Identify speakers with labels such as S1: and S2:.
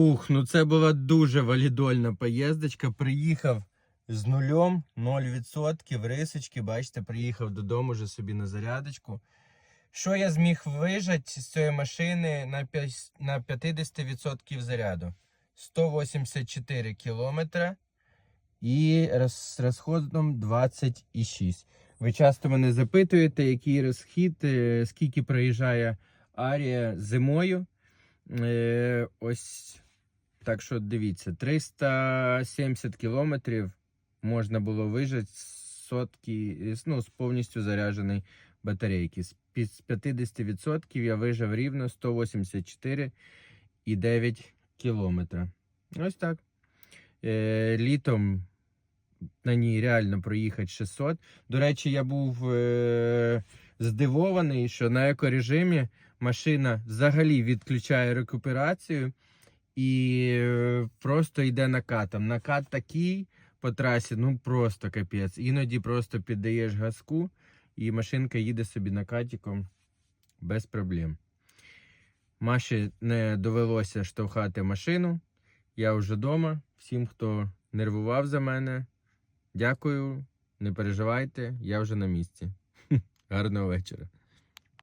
S1: Ух, ну це була дуже валідольна поїздочка. Приїхав з нульом, 0%, рисочки, бачите, приїхав додому вже собі на зарядочку. Що я зміг вижати з цієї машини на 50% заряду? 184 кілометра і роз, розходом 26. Ви часто мене запитуєте, який розхід, е, скільки проїжджає Арія зимою. Е, ось так що дивіться, 370 кілометрів можна було вижити з сотки, ну, з повністю зарядженої батарейки. З з 50% я вижив рівно 184,9 кілометра. Ось так. Е, літом на ній реально проїхати 600. До речі, я був е, здивований, що на екорежимі машина взагалі відключає рекуперацію і е, просто йде накатом. Накат такий по трасі, ну просто капець. Іноді просто піддаєш газку, і машинка їде собі накатиком без проблем. Маші не довелося штовхати машину. Я вже вдома. Всім, хто нервував за мене, дякую. Не переживайте, я вже на місці. Гарного вечора.